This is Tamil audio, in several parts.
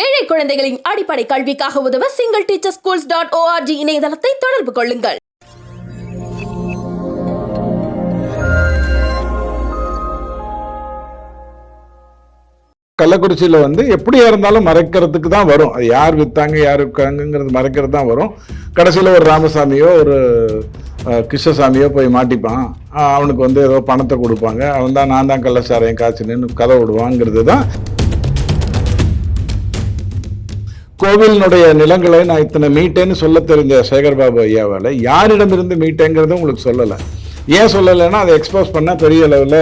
ஏழை குழந்தைகளின் அடிப்படை கல்விக்காக உதவ single teacher schools dot O R G இணையதளத்தை தொடர்பு கொள்ளுங்கள். கள்ளக்குறிச்சியில் வந்து எப்படியா இருந்தாலும் மறைக்கிறதுக்கு தான் வரும். அது யார் விற்றாங்க யார் விற்காங்கிறது மறைக்கிறது தான் வரும். கடைசியில் ஒரு ராமசாமியோ ஒரு கிருஷ்ணசாமியோ போய் மாட்டிப்பான். அவனுக்கு வந்து ஏதோ பணத்தை கொடுப்பாங்க. அவன் தான் நான் தான் கள்ளச்சாரையும் காய்ச்சினு கதை விடுவாங்கிறது தான். கோவிலினுடைய நிலங்களை நான் இத்தனை மீட்டேன்னு சொல்ல தெரிஞ்ச சேகர்பாபு ஐயாவால் யாரிடமிருந்து மீட்டேங்கிறத உங்களுக்கு சொல்லலை. ஏன் சொல்லலைன்னா அதை எக்ஸ்போஸ் பண்ணால் பெரிய அளவில்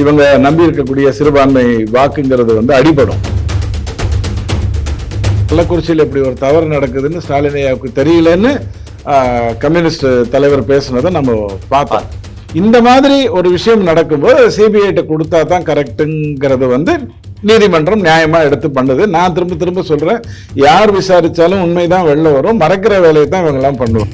இவங்க நம்பி இருக்கக்கூடிய சிறுபான்மை வாக்குங்கிறது வந்து அடிபடும். கள்ளக்குறிச்சியில் இப்படி ஒரு தவறு நடக்குதுன்னு ஸ்டாலின் ஐயாவுக்கு தெரியலன்னு கம்யூனிஸ்ட் தலைவர் பேசுனதை நம்ம பார்த்தோம். இந்த மாதிரி ஒரு விஷயம் நடக்கும்போது சிபிஐட்ட கொடுத்தா தான் கரெக்டுங்கிறது வந்து நீதிமன்றம் நியாயமாக எடுத்து பண்ணுது. நான் திரும்ப திரும்ப சொல்கிறேன் யார் விசாரிச்சாலும் உண்மைதான் வெளில வரும். மறைக்கிற வேலையை தான் இவங்கெல்லாம் பண்ணுவோம்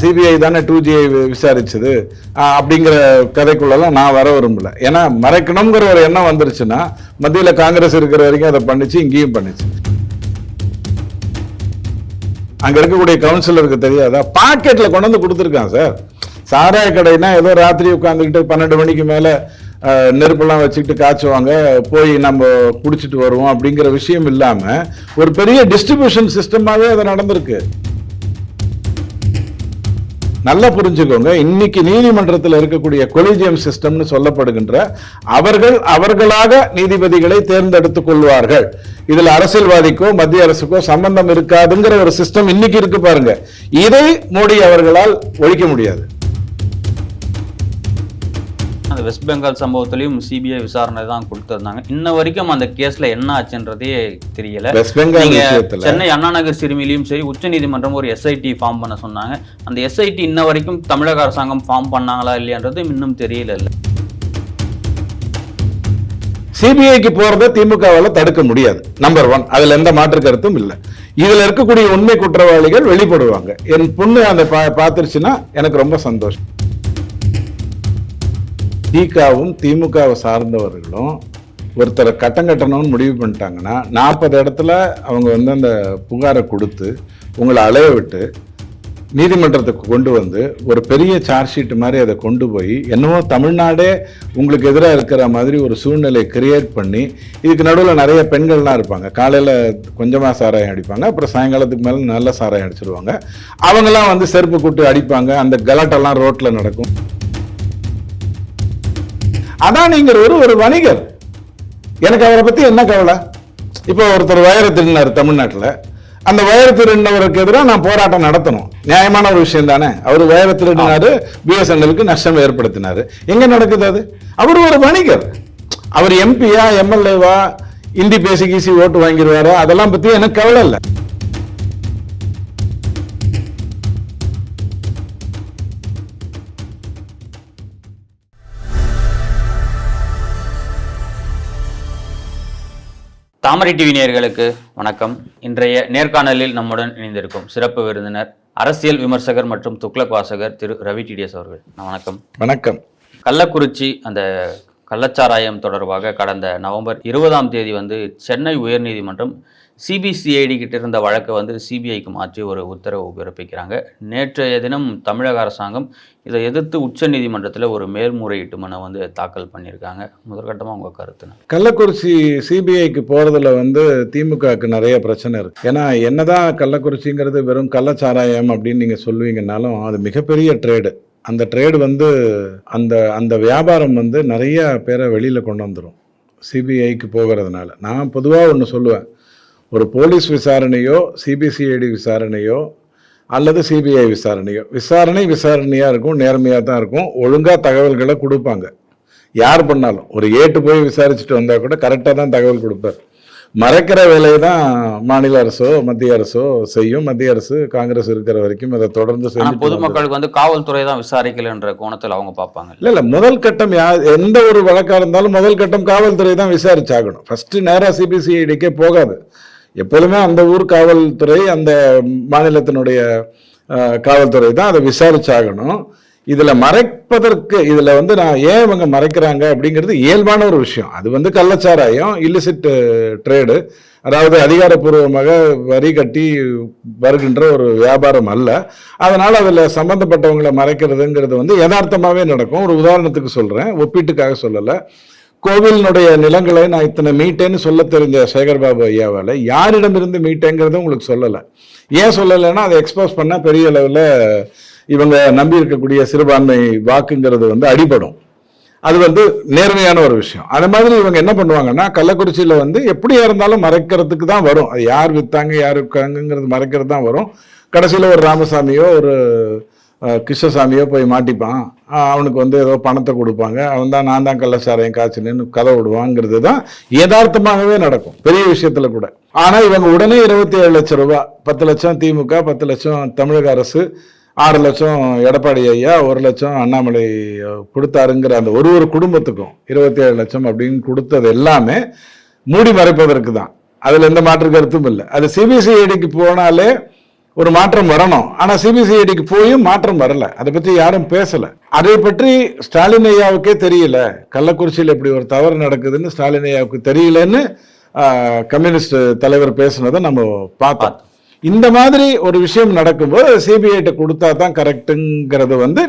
சிபிஐ தானே டூ ஜிஐ விசாரிச்சது. ஆஹ், அப்படிங்கிற கதைக்குள்ளெல்லாம் நான் வர விரும்பல. ஏன்னா மறைக்கணுங்கிற ஒரு எண்ணம் வந்துருச்சுன்னா மத்தியில் காங்கிரஸ் இருக்கிற வரைக்கும் அதை பண்ணிச்சு இங்கேயும் பண்ணிச்சு. அங்கே இருக்கக்கூடிய கவுன்சிலருக்கு தெரியாதா? பாக்கெட்டில் கொண்டு வந்து கொடுத்துருக்கான் சார். சாராய கடைனா ஏதோ ராத்திரி உட்காந்துக்கிட்டு பன்னெண்டு மணிக்கு மேலே நெருப்பெல்லாம் வச்சுக்கிட்டு காய்ச்சுவாங்க போய் நம்ம குடிச்சிட்டு வருவோம் அப்படிங்கிற விஷயம் இல்லாம ஒரு பெரிய டிஸ்ட்ரிபியூஷன் சிஸ்டமாகவே அது நடந்திருக்கு. நல்லா புரிஞ்சுக்கோங்க இன்னைக்கு நீதிமன்றத்தில் இருக்கக்கூடிய கொலிஜியம் சிஸ்டம்னு சொல்லப்படுகின்ற அவர்கள் அவர்களாக நீதிபதிகளை தேர்ந்தெடுத்துக் கொள்வார்கள். இதில் அரசியல்வாதிக்கோ மத்திய அரசுக்கோ சம்பந்தம் இருக்காதுங்கிற ஒரு சிஸ்டம் இன்னைக்கு இருக்கு பாருங்க. இதை மோடி அவர்களால் ஒழிக்க முடியாது. அந்த வெஸ்ட் பெங்கால் சம்பவத்திலையும் சிபிஐ விசாரணை தான் கொடுத்திருந்தாங்க. இன்ன வரைக்கும் அந்த கேஸ்ல என்ன ஆச்சுன்றதே தெரியல. வெஸ்ட் பெங்கால் சென்னை அண்ணா நகர் சிறுமிலையும் சரி உச்சநீதிமன்றம் ஒரு எஸ்ஐடி ஃபார்ம் பண்ண சொன்னாங்க. அந்த எஸ்ஐடி இன்ன வரைக்கும் தமிழக அரசாங்கம் ஃபார்ம் பண்ணாங்களா இல்லையான்றது இன்னும் தெரியல. இல்ல சிபிஐக்கு போறத திமுகவால தடுக்க முடியாது. நம்பர் ஒன் அதுல எந்த மாற்று கருத்தும் இல்லை. இதுல இருக்கக்கூடிய உண்மை குற்றவாளிகள் வெளிப்படுவாங்க. என் பொண்ணு அந்த பா- பார்த்துருச்சுன்னா எனக்கு ரொம்ப சந்தோஷம். திகாவும் திமுகவை சார்ந்தவர்களும் ஒருத்தரை கட்டம் கட்டணும்னு முடிவு பண்ணிட்டாங்கன்னா நாற்பது இடத்துல அவங்க வந்து அந்த புகாரை கொடுத்து உங்களை அலைய விட்டு நீதிமன்றத்துக்கு கொண்டு வந்து ஒரு பெரிய சார்ஜ் ஷீட் மாதிரி அதை கொண்டு போய் என்னவோ தமிழ்நாடே உங்களுக்கு எதிராக இருக்கிற மாதிரி ஒரு சூழ்நிலை கிரியேட் பண்ணி இதுக்கு நடுவில் நிறைய பெண்கள்லாம் இருப்பாங்க. காலையில் கொஞ்சமாக சாராயம் அடிப்பாங்க அப்புறம் சாயங்காலத்துக்கு மேலே நல்ல சாராயம் அடிச்சிருவாங்க. அவங்கெல்லாம் வந்து செருப்பு கூட்டு அடிப்பாங்க. அந்த கலாட்டெல்லாம் ரோட்டில் நடக்கும். அதான் நீங்கள் ஒரு ஒரு வணிகர். எனக்கு அவரை பத்தி என்ன கவலை? இப்போ ஒருத்தர் வயர திருடினார் தமிழ்நாட்டில். அந்த வயர திருடினவருக்கு எதிராக நான் போராட்டம் நடத்தணும். நியாயமான ஒரு விஷயம் தானே? அவர் வயர திருடினாரு பிஎஸ்என்எலுக்கு நஷ்டம் ஏற்படுத்தினாரு. எங்க நடக்குது அது? அவர் ஒரு வணிகர். அவர் எம்பியா எம்எல்ஏவா இந்தி பேசி கீசி ஓட்டு வாங்கிடுவாரோ? அதெல்லாம் பத்தி எனக்கு கவலை இல்லை. தாமரை டிவி நேயர்களுக்கு வணக்கம். இன்றைய நேர்காணலில் நம்முடன் இணைந்திருக்கும் சிறப்பு விருந்தினர் அரசியல் விமர்சகர் மற்றும் துக்ளக் வாசகர் Thiru Ravi T D S அவர்கள். வணக்கம். வணக்கம். கள்ளக்குறிச்சி அந்த கள்ளச்சாராயம் தொடர்பாக கடந்த நவம்பர் இருபதாம் தேதி வந்து சென்னை உயர்நீதிமன்றம் சிபிசிஐடி கிட்ட இருந்த வழக்கை வந்து சிபிஐக்கு மாற்றி ஒரு உத்தரவு பிறப்பிக்கிறாங்க. நேற்றைய தினம் தமிழக அரசாங்கம் இதை எதிர்த்து உச்சநீதிமன்றத்தில் ஒரு மேல்முறையீட்டு மனு வந்து தாக்கல் பண்ணியிருக்காங்க. முதற்கட்டமாக உங்கள் கருத்து கள்ளக்குறிச்சி சிபிஐக்கு போகிறதுல வந்து திமுகவுக்கு நிறைய பிரச்சனை இருக்குது ஏன்னா என்னதான் கள்ளக்குறிச்சிங்கிறது வெறும் கள்ளச்சாராயம் அப்படின்னு நீங்கள் சொல்லுவீங்கன்னாலும் அது மிகப்பெரிய ட்ரேடு அந்த ட்ரேடு வந்து அந்த அந்த வியாபாரம் வந்து நிறைய பேரை வெளியில் கொண்டு வந்துடும் சிபிஐக்கு போகிறதுனால. நான் பொதுவாக ஒன்று சொல்லுவேன். ஒரு போலீஸ் விசாரணையோ சிபிசிஐடி விசாரணையோ அல்லது சிபிஐ விசாரணையோ. விசாரணை விசாரணையாக இருக்கும் நேர்மையாக தான் இருக்கும். ஒழுங்காக தகவல்களை கொடுப்பாங்க. யார் பண்ணாலும். ஒரு ஏட்டு போய் விசாரிச்சுட்டு வந்தால் கூட கரெக்டாக தான் தகவல் கொடுப்பார். மறைக்கிற வேலையை தான் மாநில அரசோ மத்திய அரசோ செய்யும். மத்திய அரசு காங்கிரஸ் இருக்கிற வரைக்கும் அதை தொடர்ந்து செஞ்சு பொதுமக்களுக்கு வந்து காவல்துறை தான் விசாரிக்கலைன்ற கோணத்தில் அவங்க பார்ப்பாங்க இல்ல இல்ல. முதல் கட்டம் யா எந்த ஒரு வழக்கா இருந்தாலும் முதல் கட்டம் காவல்துறை தான் விசாரிச்சாகணும். ஃபர்ஸ்ட் நேரா சிபிசிஐடிக்கே போகாது. எப்பொழுதுமே அந்த ஊர் காவல்துறை அந்த மாநிலத்தினுடைய காவல்துறை தான் அதை விசாரிச்சாகணும். இதில் மறைப்பதற்கு இதில் வந்து நான் ஏன் இவங்க மறைக்கிறாங்க அப்படிங்கிறது இயல்பான ஒரு விஷயம். அது வந்து கள்ளச்சாராயம் இல்லிசிட் ட்ரேடு அதாவது அதிகாரப்பூர்வமாக வரி கட்டி வருகின்ற ஒரு வியாபாரம் அல்ல. அதனால் அதில் சம்பந்தப்பட்டவங்களை மறைக்கிறதுங்கிறது வந்து யதார்த்தமாகவே நடக்கும். ஒரு உதாரணத்துக்கு சொல்கிறேன் ஒப்பீட்டுக்காக சொல்லலை. கோவிலினுடைய நிலங்களை நான் இத்தனை மீட்டேன்னு சொல்ல தெரிஞ்ச சேகர்பாபு ஐயாவால் யாரிடமிருந்து மீட்டேங்கிறத உங்களுக்கு சொல்லலை. ஏன் சொல்லலைன்னா அதை எக்ஸ்போஸ் பண்ணால் பெரிய அளவில் இவங்க நம்பி இருக்கக்கூடிய சிறுபான்மை வாக்குங்கிறது வந்து அடிபடும். அது வந்து நேர்மையான ஒரு விஷயம். அது மாதிரி இவங்க என்ன பண்ணுவாங்கன்னா கள்ளக்குறிச்சியில் வந்து எப்படியா இருந்தாலும் மறைக்கிறதுக்கு தான் வரும். அது யார் விற்றாங்க யார் விற்காங்கிறது மறைக்கிறது தான் வரும். கடைசியில் ஒரு ராமசாமியோ ஒரு கிருஷ்ணசாமியோ போய் மாட்டிப்பான். அவனுக்கு வந்து ஏதோ பணத்தை கொடுப்பாங்க. அவன் தான் நான் தான் கள்ளச்சாரையும் காய்ச்சினு கதை விடுவாங்கிறது தான் யதார்த்தமாகவே நடக்கும். பெரிய விஷயத்தில் கூட. ஆனால் இவங்க உடனே இருபத்தி ஏழு லட்சம் ரூபா பத்து லட்சம் திமுக பத்து லட்சம் தமிழக அரசு ஆறு லட்சம் எடப்பாடி ஐயா ஒரு லட்சம் அண்ணாமலை கொடுத்தாருங்கிற அந்த ஒரு ஒரு குடும்பத்துக்கும் இருபத்தி ஏழு லட்சம் அப்படின்னு கொடுத்தது எல்லாமே மூடி மறைப்பதற்கு தான். அதில் எந்த மாற்று கருத்தும் இல்லை. அது சிபிசிஐடிக்கு போனாலே ஒரு மாற்றம் வரணும். ஆனா சிபிசிஐடிக்கு போயும் மாற்றம் வரல. அதை பத்தி யாரும் பேசல. அதை பற்றி ஸ்டாலின் ஐயாவுக்கே தெரியல. கள்ளக்குறிச்சியில் இப்படி ஒரு தவறு நடக்குதுன்னு ஸ்டாலின் ஐயாவுக்கு தெரியலன்னு கம்யூனிஸ்ட் தலைவர் பேசுனதை நம்ம பார்த்தோம். இந்த மாதிரி ஒரு விஷயம் நடக்கும்போது சிபிஐட்ட கொடுத்தா தான் கரெக்டுங்கிறது வந்து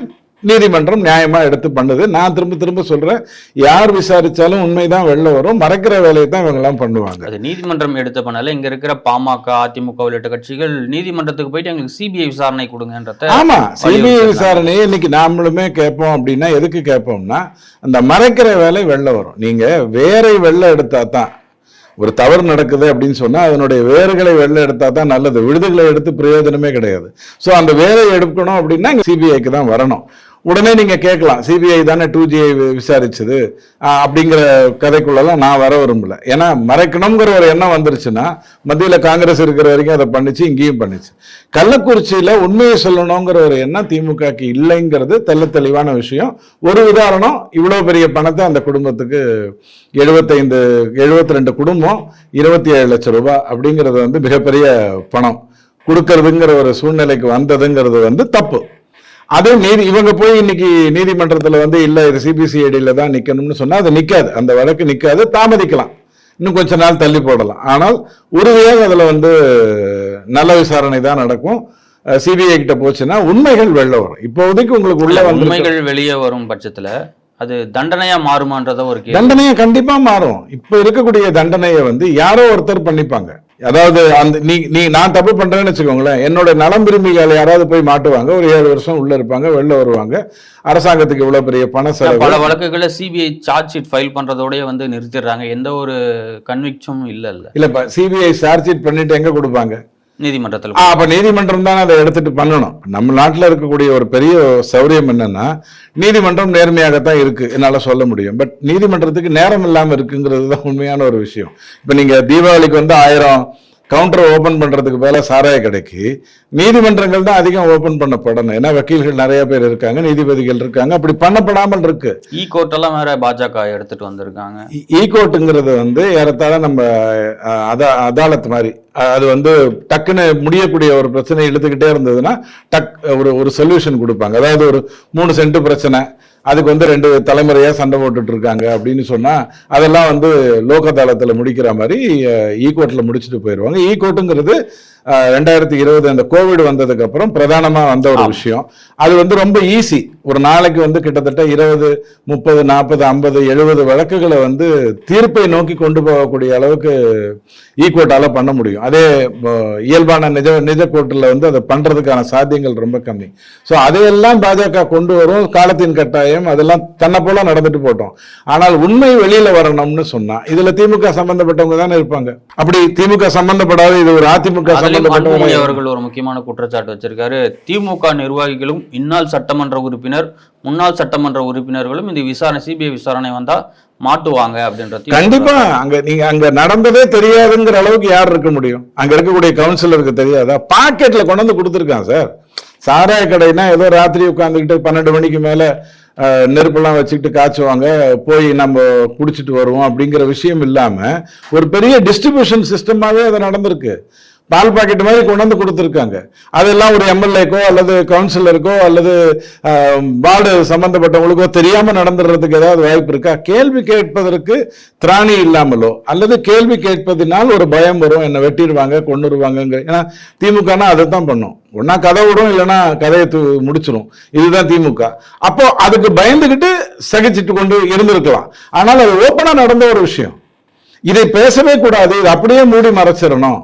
நீதிமன்றம் நியாயமா எடுத்து பண்ணுது. நான் திரும்ப திரும்ப சொல்றேன் யார் விசாரிச்சாலும் உண்மைதான் வெளில வரும். மறைக்கிற வேலையை தான் இவங்க எல்லாம் பண்ணுவாங்க. அது நீதிமன்றம் எடுத்த பண்ணல இங்க இருக்கிற பாமக அதிமுக உள்ளிட்ட கட்சிகள் நீதிமன்றத்துக்கு போயிட்டு எங்களுக்கு சிபிஐ விசாரணை கொடுங்கன்றத ஆமா சிபிஐ. விசாரணையை இன்னைக்கு நாமளுமே கேட்போம் அப்படின்னா எதுக்கு கேட்போம்னா அந்த மறைக்கிற வேலை வெளில வரும். நீங்க வேரை வெளில எடுத்தா தான் ஒரு தவறு நடக்குது அப்படின்னு சொன்னா அதனுடைய வேர்களை வெளில எடுத்தா தான் நல்லது. விடுதலை எடுத்து பிரயோஜனமே கிடையாது. ஸோ அந்த வேரை எடுக்கணும் அப்படின்னா சிபிஐக்கு தான் வரணும். உடனே நீங்கள் கேட்கலாம். சிபிஐ தானே டூ ஜிஐ விசாரிச்சது. அப்படிங்கிற கதைக்குள்ளெல்லாம் நான் வர விரும்பல. ஏன்னா மறைக்கணுங்கிற ஒரு எண்ணம் வந்துருச்சுன்னா மத்தியில் காங்கிரஸ் இருக்கிற வரைக்கும் அதை பண்ணிச்சு இங்கேயும் பண்ணிச்சு. கள்ளக்குறிச்சியில் உண்மையை சொல்லணுங்கிற ஒரு எண்ணம் திமுகக்கு இல்லைங்கிறது தெல்ல தெளிவான விஷயம். ஒரு உதாரணம் இவ்வளோ பெரிய பணத்தை அந்த குடும்பத்துக்கு எழுபத்தைந்து எழுபத்தி ரெண்டு குடும்பம் இருபத்தி ஏழு லட்சம் ரூபாய் அப்படிங்கிறது வந்து மிகப்பெரிய பணம். கொடுக்கறதுங்கிற ஒரு சூழ்நிலைக்கு வந்ததுங்கிறது வந்து தப்பு. அது நீதி இவங்க போய் இன்னைக்கு நீதிமன்றத்துல வந்து இல்ல இது சிபிசிஐடியில தான் நிக்கணும்னு சொன்னா அது நிக்காது. அந்த வழக்கு நிக்காது தாமதிக்கலாம். இன்னும் கொஞ்ச நாள் தள்ளி போடலாம். ஆனால் உறுதியாக அதுல வந்து நல்ல விசாரணை தான் நடக்கும். சிபிஐ கிட்ட போச்சுன்னா உண்மைகள் வெளில வரும். இப்போதைக்கு உங்களுக்கு உள்ள உண்மைகள் வெளியே வரும் பட்சத்துல அது தண்டனையா மாறுமான்றத ஒரு தண்டனையை கண்டிப்பா மாறும். இப்ப இருக்கக்கூடிய தண்டனையை வந்து யாரோ ஒருத்தர் பண்ணிப்பாங்க. அதாவது அந்த நீ நீ நான் தப்பு பண்றேன்னு வச்சுக்கோங்களேன். என்னோட நலம் விரும்பிகள் யாராவது போய் மாட்டுவாங்க. ஒரு ஏழு வருஷம் உள்ள இருப்பாங்க வெளில வருவாங்க. அரசாங்கத்துக்கு இவ்வளவு பெரிய பண செலவு. பல வழக்குகளை சிபிஐ சார்ஜ் ஷீட் ஃபைல் பண்றதோடய வந்து நிறுத்திடுறாங்க. எந்த ஒரு கன்விக்ஷனும் இல்ல இல்ல இல்ல சிபிஐ சார்ஜ் ஷீட் பண்ணிட்டு எங்க கொடுப்பாங்க? நீதிமன்றத்தில் அப்ப நீதிமன்றம் தான் அதை எடுத்துட்டு பண்ணணும். நம்ம நாட்டுல இருக்கக்கூடிய ஒரு பெரிய சௌரியம் என்னன்னா நீதிமன்றம் நேர்மையாகத்தான் இருக்கு என்னால சொல்ல முடியும். பட் நீதிமன்றத்துக்கு நேரம் இல்லாம இருக்குங்கிறது தான் உண்மையான ஒரு விஷயம். இப்ப நீங்க தீபாவளிக்கு வந்து ஆயிரம் கவுண்டர் ஓபன் பண்றதுக்கு பதிலா சாராய கடைக்கு நீதிமன்றங்கள் தான் அதிகம் ஓபன் பண்ணப்படணும். ஏன்னா வக்கீல்கள் நிறைய பேர் இருக்காங்க நீதிபதிகள் இருக்காங்க. அப்படி பண்ணப்படாமல் இருக்கு. இ கோர்ட் எல்லாம் வேற பாஜக எடுத்துட்டு வந்திருக்காங்க. ஈ கோர்ட்டுங்கிறது வந்து ஏறத்தாழ நம்ம அதா அதாலத் மாதிரி. அது வந்து டக்குன்னு முடியக்கூடிய ஒரு பிரச்சனை இழுத்துக்கிட்டே இருந்ததுன்னா டக் ஒரு ஒரு சொல்யூஷன் கொடுப்பாங்க. அதாவது ஒரு மூணு சென்ட் பிரச்சனை அதுக்கு வந்து ரெண்டு தலைமுறையாக சண்டை போட்டுட்டு இருக்காங்க அப்படின்னு சொன்னால் அதெல்லாம் வந்து லோகதாளத்தில் முடிக்கிற மாதிரி ஈ கோர்ட்ல e முடிச்சுட்டு போயிடுவாங்க ஈ e கோர்ட்டுங்கிறது ரெண்டாயிரத்தி இருபது அந்த கோவிட் வந்ததுக்கு அப்புறம் பிரதானமா வந்த ஒரு விஷயம். அது வந்து ரொம்ப ஈஸி ஒரு நாளைக்கு வந்து கிட்டத்தட்ட இருபது முப்பது நாற்பது ஐம்பது எழுபது வழக்குகளை வந்து தீர்ப்பை நோக்கி கொண்டு போகக்கூடிய அளவுக்கு ஈக்குவட்டால பண்ண முடியும். அதே இயல்பான நிஜ நிஜ கோர்ட்டில் வந்து அதை பண்றதுக்கான சாத்தியங்கள் ரொம்ப கம்மி. ஸோ அதையெல்லாம் பாஜக கொண்டு வரும். காலத்தின் கட்டாயம். அதெல்லாம் தன்னை போல நடந்துட்டு போட்டோம். ஆனால் உண்மை வெளியில வரணும்னு சொன்னா இதுல திமுக சம்பந்தப்பட்டவங்க தானே இருப்பாங்க. அப்படி திமுக சம்பந்தப்படாத இது ஒரு அதிமுக அன்புமணி அவர்கள் ஒரு முக்கியமான குற்றச்சாட்டு வச்சிருக்காரு. திமுக நிர்வாகிகளும் இந்நாள் சட்டமன்ற உறுப்பினர் முன்னாள் சட்டமன்ற உறுப்பினர்களும் இந்த விசாரணை சிபிஐ விசாரணை வந்தா மாட்டுவாங்க அப்படின்ற கண்டிப்பா. அங்க நீங்க அங்க நடந்ததே தெரியாதுங்கிற அளவுக்கு யார் இருக்க முடியும்? அங்க இருக்கக்கூடிய கவுன்சிலருக்கு தெரியாதா? பாக்கெட்ல கொண்டு வந்து கொடுத்துருக்கான் சார். சாராய கடைனா ஏதோ ராத்திரி உட்காந்துக்கிட்டு பன்னெண்டு மணிக்கு மேல நெருப்பெல்லாம் வச்சுக்கிட்டு காய்ச்சுவாங்க. போய் நம்ம குடிச்சிட்டு வருவோம் அப்படிங்கிற விஷயம் இல்லாம ஒரு பெரிய டிஸ்ட்ரிபியூஷன் சிஸ்டமாவே அது நடந்திருக்கு. பால் பாக்கெட் மாதிரி கொண்டு வந்து கொடுத்துருக்காங்க. அதெல்லாம் ஒரு எம்எல்ஏக்கோ அல்லது கவுன்சிலருக்கோ அல்லது வார்டு சம்பந்தப்பட்டவங்களுக்கோ தெரியாமல் நடந்துடுறதுக்கு ஏதாவது வாய்ப்பு இருக்கா? கேள்வி கேட்பதற்கு திராணி இல்லாமலோ அல்லது கேள்வி கேட்பதினால் ஒரு பயம் வரும் என்னை வெட்டிடுவாங்க கொண்டுருவாங்க ஏன்னா திமுகனா அதை தான் பண்ணும். ஒன்னா கதை விடும் இல்லைன்னா கதையை முடிச்சிடும் இதுதான் திமுக. அப்போ அதுக்கு பயந்துக்கிட்டு சகிச்சிட்டு கொண்டு இருந்திருக்கலாம். ஆனால் அது ஓப்பனாக நடந்த ஒரு விஷயம். இதை பேசவே கூடாது. இது அப்படியே மூடி மறைச்சிடணும்.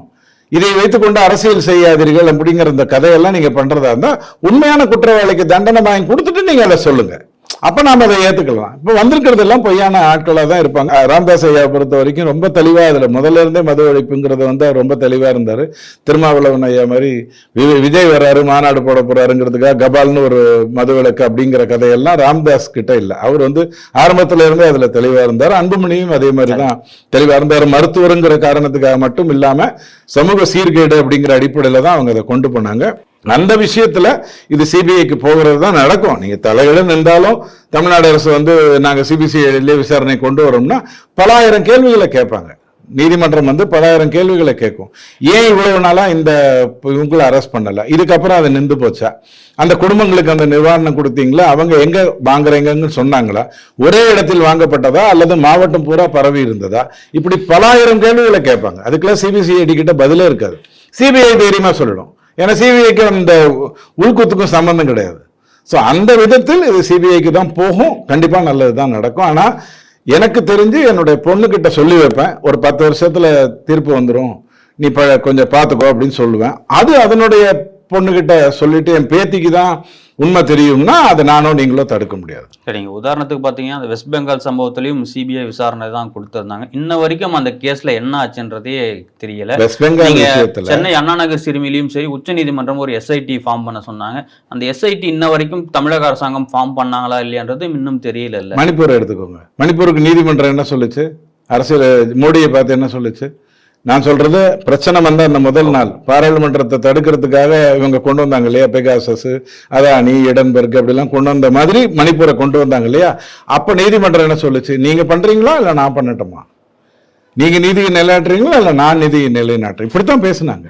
இதை வைத்துக்கொண்டு அரசியல் செய்யாதீர்கள் அப்படிங்கிற இந்த கதையெல்லாம் நீங்க பண்றதா இருந்தா உண்மையான குற்றவாளிக்கு தண்டனை வாங்கி கொடுத்துட்டு நீங்க அதை சொல்லுங்க. அப்ப நாம அதை ஏத்துக்கலாம். இப்ப வந்திருக்கிறது எல்லாம் பொய்யான ஆட்களா தான் இருப்பாங்க. ராம்தாஸ் ஐயா பொறுத்த வரைக்கும் ரொம்ப தெளிவா இதுல முதல்ல இருந்தே மது ஒழிப்புங்கிறத வந்து அவர் ரொம்ப தெளிவா இருந்தாரு. திருமாவளவன் ஐயா மாதிரி வி- விஜய் வர்றாரு மாநாடு போட போறாருங்கிறதுக்காக கபால்னு ஒரு மது விளக்கு அப்படிங்கிற கதையெல்லாம் ராம்தாஸ் கிட்ட இல்லை. அவர் வந்து ஆரம்பத்துல இருந்தே அதுல தெளிவா இருந்தார். அன்புமணியும் அதே மாதிரி தான் தெளிவா இருந்தார். மருத்துவருங்கிற காரணத்துக்காக மட்டும் இல்லாம சமூக சீர்கேடு அப்படிங்கிற அடிப்படையில தான் அவங்க அதை கொண்டு போனாங்க. அந்த விஷயத்தில் இது சிபிஐக்கு போகிறது தான் நடக்கும். நீங்கள் தலையிட நின்றாலும் தமிழ்நாடு அரசு வந்து நாங்கள் சிபிசிஐடிலே விசாரணை கொண்டு வரோம்னா பல ஆயிரம் கேள்விகளை கேட்பாங்க. நீதிமன்றம் வந்து பலாயிரம் கேள்விகளை கேட்கும். ஏன் இவ்வளவு நாளாக இந்த இவங்களை அரெஸ்ட் பண்ணலை? இதுக்கப்புறம் அது நின்று போச்சா? அந்த குடும்பங்களுக்கு அந்த நிவாரணம் கொடுத்தீங்களா? அவங்க எங்கே வாங்குறீங்கன்னு சொன்னாங்களா? ஒரே இடத்தில் வாங்கப்பட்டதா? அல்லது மாவட்டம் பூரா பரவி இருந்ததா? இப்படி பலாயிரம் கேள்விகளை கேட்பாங்க. அதுக்கெல்லாம் சிபிசிஐடி கிட்ட பதிலே இருக்காது. சிபிஐ தைரியமாக சொல்லிடும் ஏன்னா சிபிஐக்கு அந்த உள்குத்துக்கும் சம்பந்தம் கிடையாது. ஸோ அந்த விதத்தில் இது சிபிஐக்கு தான் போகும். கண்டிப்பாக நல்லது தான் நடக்கும். ஆனால் எனக்கு தெரிஞ்சு என்னுடைய பொண்ணுக்கிட்ட சொல்லி வைப்பேன். ஒரு பத்து வருஷத்தில் தீர்ப்பு வந்துடும் நீ ப கொஞ்சம் பார்த்துக்கோ அப்படின்னு சொல்லுவேன். அது அதனுடைய பொண்ணுகிட்ட சொல்லிட்டு என் பேத்திக்கு தான் உண்மை தெரியும்னா அதை நானோ நீங்களோ தடுக்க முடியாது. சரிங்க. உதாரணத்துக்கு பார்த்தீங்கன்னா அந்த வெஸ்ட் பெங்கால் சம்பவத்திலையும் சிபிஐ விசாரணை தான் கொடுத்திருந்தாங்க. இன்ன வரைக்கும் அந்த கேஸ்ல என்ன ஆச்சுன்றதே தெரியல. வெஸ்ட் பெங்கால் சென்னை அண்ணா நகர் சிறுமிலையும் சரி உச்சநீதிமன்றம் ஒரு எஸ்ஐடி ஃபார்ம் பண்ண சொன்னாங்க. அந்த எஸ்ஐடி இன்ன வரைக்கும் தமிழக அரசாங்கம் ஃபார்ம் பண்ணாங்களா இல்லையான்றது இன்னும் தெரியல மணிப்பூர் எடுத்துக்கோங்க. மணிப்பூருக்கு நீதிமன்றம் என்ன சொல்லுச்சு? அரசியல் மோடியை பார்த்து என்ன சொல்லுச்சு? நான் சொல்றது பிரச்சனை வந்த அந்த முதல் நாள். பாராளுமன்றத்தை தடுக்கிறதுக்காக இவங்க கொண்டு வந்தாங்க இல்லையா? பெகாசஸ் அதானி இடம்பெருக்கு அப்படிலாம் கொண்டு வந்த மாதிரி மணிப்பூரை கொண்டு வந்தாங்க இல்லையா? அப்ப நீதிமன்றம் என்ன சொல்லுச்சு? நீங்க பண்றீங்களா இல்ல நான் பண்ணட்டுமா? நீங்க நீதியை நிலைநாட்டுறீங்களா இல்ல நான் நிதியை நிலைநாட்டுறேன்? இப்படித்தான் பேசுனாங்க.